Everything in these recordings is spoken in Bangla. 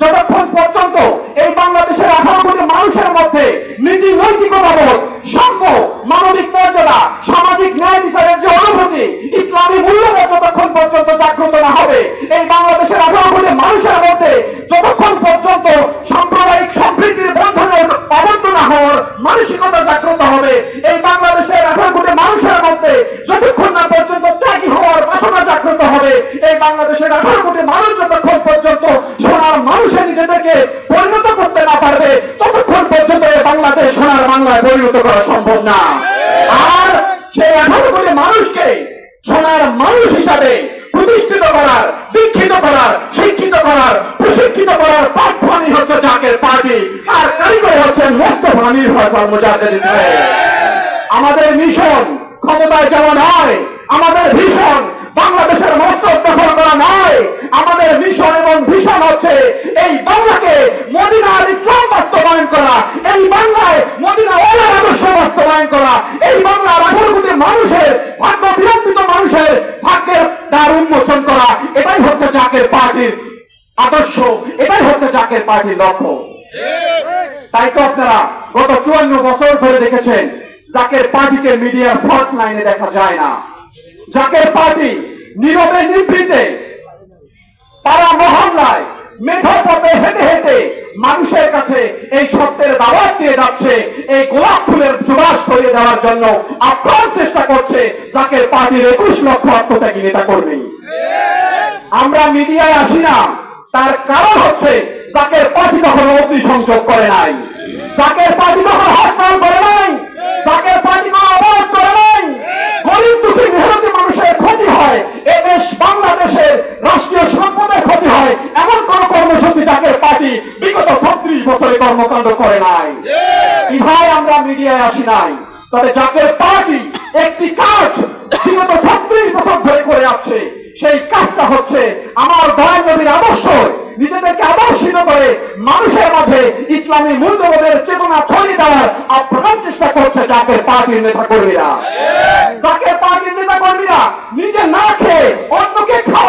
যতক্ষণ পর্যন্ত এই বাংলাদেশের আঠারো কোটি মানুষের মধ্যে নীতি নৈতিকতাবোধ সাম্য মানবিক মর্যাদা, সামাজিক ন্যায় বিচারের যে অনুভূতি, ইসলামী মূল্যবোধ যতক্ষণ পর্যন্ত জাগ্রত না হবে, এই বাংলাদেশের আঠারো কোটি মানুষের মধ্যে যতক্ষণ পর্যন্ত সাম্প্রদায়িক সম্প্রীতির বন্ধনে আবদ্ধ না হওয়ার মানসিকতা জাগ্রত হবে, এই বাংলাদেশের আঠারো কোটি মানুষের মধ্যে যতক্ষণ না পর্যন্ত ত্যাগী হওয়ার বাসনা জাগ্রত হবে, এই বাংলাদেশের আঠারো কোটি মানুষ মানুষে পরিণত করতে না পারবে, ততক্ষণ পর্যন্ত বাংলাদেশ সোনার বাংলায় পরিণত করা সম্ভব না। আর সেই আঠারো কোটি মানুষকে সোনার মানুষ হিসাবে প্রতিষ্ঠিত করার শিক্ষিত করার শিক্ষিত করার, প্রশিক্ষিত করার প্ল্যাটফর্মই হচ্ছে জাকের পার্টি, আর কারিগর হচ্ছেন মোস্তফা আমির মুজাহিদ আমাদের মিশন ক্ষমতায় যাওয়া নয় আমাদের ভীষণ বাংলাদেশের মস্তক দখল করা নয়। আমাদের মিশন এবং ভীষণ হচ্ছে এই বাংলাকে মদিনার ইসলাম বাস্তবায়ন করা, এই বাংলায় মদিনা ওলার আদর্শ বাস্তবায়ন করা, এই বাংলার আঠারো মানুষের ভাগ্য বিলম্বিত মানুষের ভাগ্যের দ্বার উন্মোচন করা, এটাই হচ্ছে জাকের পার্টির আদর্শ, এটাই হচ্ছে জাকের পার্টির লক্ষ্য। তাই তো আপনারা গত চুয়ান্ন বছর ধরে দেখেছেন, জাকের পার্টিকে মিডিয়ার ফ্রন্ট লাইনে দেখা যায় না। জাকের পার্টি নীরবে নিভৃতে তারা মহল্লায় মেঠো পথে হেঁটে হেঁটে মানুষের কাছে এই সত্যের দাওয়াত দিয়ে যাচ্ছে, এই গোলাপ ফুলের সুবাস ছড়িয়ে দেওয়ার জন্য আপ্রাণ চেষ্টা করছে জাকের পার্টির একুশ লক্ষ আত্মত্যাগী নেতা কর্মী। আমরা মিডিয়ায় আসি না, তার কারণ হচ্ছে জাকের পার্টি কখনো অগ্নি সংযোগ করে নাই জাকের পার্টি কখনো হরতাল করে নাই জাকের পার্টি কোনো অবরোধ করে নাই, গরিব দুঃখী মেহনতি বছরে করে নাই। বিধায় আমরা মিডিয়ায় আসি নাই। তবে জাকের পার্টি একটি কাজ বিগত ছত্রিশ বছর ধরে করে যাচ্ছে সেই কাজটা হচ্ছে আমার দয়াল নবীর আদর্শ। নিজেদেরকে আদর্শিত করে মানুষের মাঝে ইসলামী মূল্যবোধের চেতনা ছড়িয়ে দেওয়ার আপ্রাণ চেষ্টা করছে জাকের পার্টির নেতা কর্মীরা জাকের পার্টির নেতা কর্মীরা নিজে না খেয়ে অন্যকে খাওয়ানোর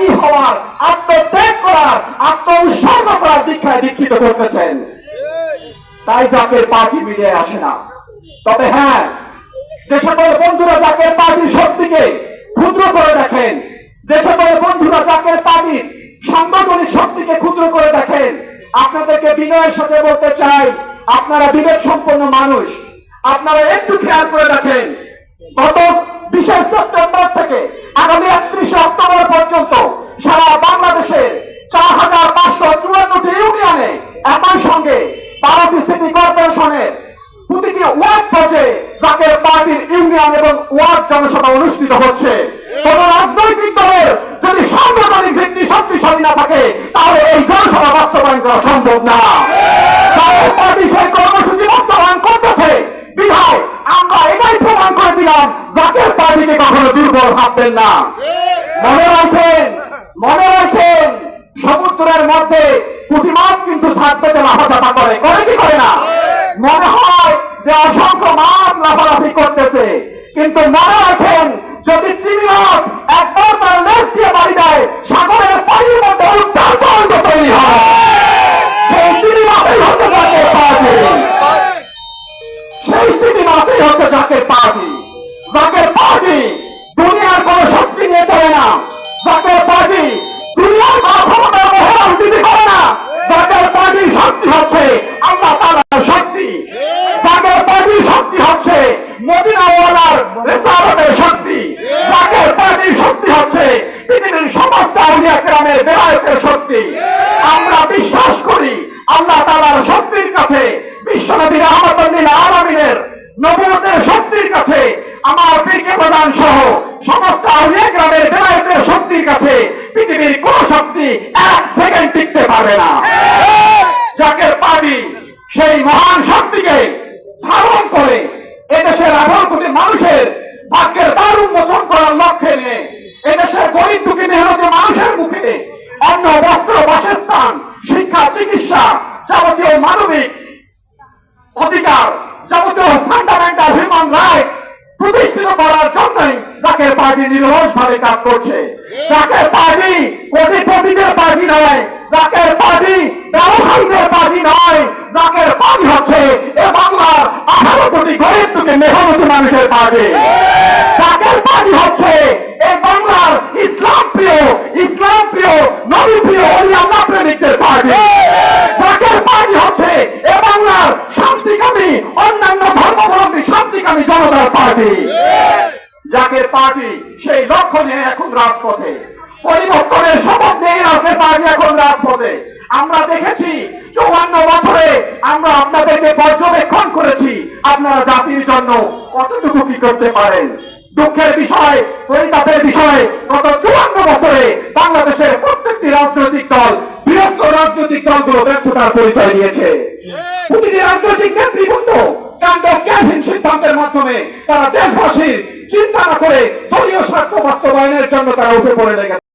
ত্যাগী হওয়ার, আত্মত্যাগ করার আত্ম উৎসর্গ করার দীক্ষায় দীক্ষিত করতেছেন তাই জাকের পার্টি মিডিয়ায় আসে না। তবে হ্যাঁ যে সকল বন্ধুরা জাকের পার্টির শক্তিকে ক্ষুদ্র করে দেখেন, যে সকল বন্ধুরা জাকের পার্টির সাংগঠনিক শক্তিকে ক্ষুদ্র করে দেখেন, আপনাদেরকে বিনয়ের সাথে বলতে চাই, আপনারা বিবেক সম্পন্ন মানুষ, আপনারা একটু খেয়াল করে দেখেন, গত বিশে ইউনিয়ন এবং ওয়ার্ড জনসভা অনুষ্ঠিত হচ্ছে। কোন রাজনৈতিক দলের যদি সাংগঠনিক ভিত্তি শক্তিশালী না থাকে, তাহলে এই জনসভা বাস্তবায়ন করা সম্ভব না। মনে সমুদ্রের মধ্যে মাছ কিন্তু ছাদ পেতে করে। করে কি করে না? মনে হয় যে অসংখ্য মাছ কিন্তু মনে রাখেন যদি তিমি একবার তার লেজ দিয়ে বাড়ি দেয়, সাগরের পানির মধ্যে উদ্ধার তরঙ্গ তৈরি হয়। সেই তিমি হতে জাকের পার্টি। সেই তিমি হতে হচ্ছে জাকের পার্টি। শক্তি আমরা বিশ্বাস করি, আল্লাহ তাআলার শক্তির কাছে, বিশ্বনবী রহমতুল্লিল আলমিনের নবুয়তের শক্তির কাছে, আমার পীরকে প্রধান সহ সমস্ত গ্রামের বেলায়েতের শক্তির কাছে পৃথিবীর কোন শক্তি এক সেকেন্ড টিকতে পারবে না। জাকের পার্টি সেই মহান শক্তিকে ধারণ করে, এদেশের আঠারো কোটি মানুষের ভাগ্যের দ্বার উন্মোচন করার লক্ষ্যে নিয়ে, এদেশের গরিব দুঃখী মেহনতি মানুষের মুখে অন্ন বস্ত্র বাসস্থান শিক্ষা চিকিৎসা যাবতীয় মানবিক অধিকার যাবতীয় ফান্ডামেন্টাল হিউম্যান রাইটস প্রতিষ্ঠিত করার জন্যই জাকের পার্টি নিরলস ভাবে কাজ করছে। জাকের পার্টি কোটিপতিদের পার্টি নয় জাকের পার্টি জাকের পার্টি সেই লক্ষ্য নিয়ে এখন রাজপথে। পরিবর্তনের শপথ নিয়ে জাকের পার্টি এখন রাজপথে। আমরা দেখেছি চৌহান্ন বছরে আমরা আপনাদেরকে পর্যবেক্ষণ করেছি আপনারা জাতির জন্য কতটুকু কি করতে পারেন। দুঃখের বিষয়, পরিতাপের বিষয়, গত চুয়ান্ন বছরে বাংলাদেশের প্রত্যেকটি রাজনৈতিক দল বৃহত্তর রাজনৈতিক দলগুলো ব্যর্থতার পরিচয় দিয়েছে। প্রতিটি রাজনৈতিক নেতৃবৃন্দ কাণ্ড জ্ঞানহীন সিদ্ধান্তের মাধ্যমে তারা দেশবাসীর চিন্তা না করে দলীয় স্বার্থ বাস্তবায়নের জন্য তারা উঠে পড়ে লেগেছে।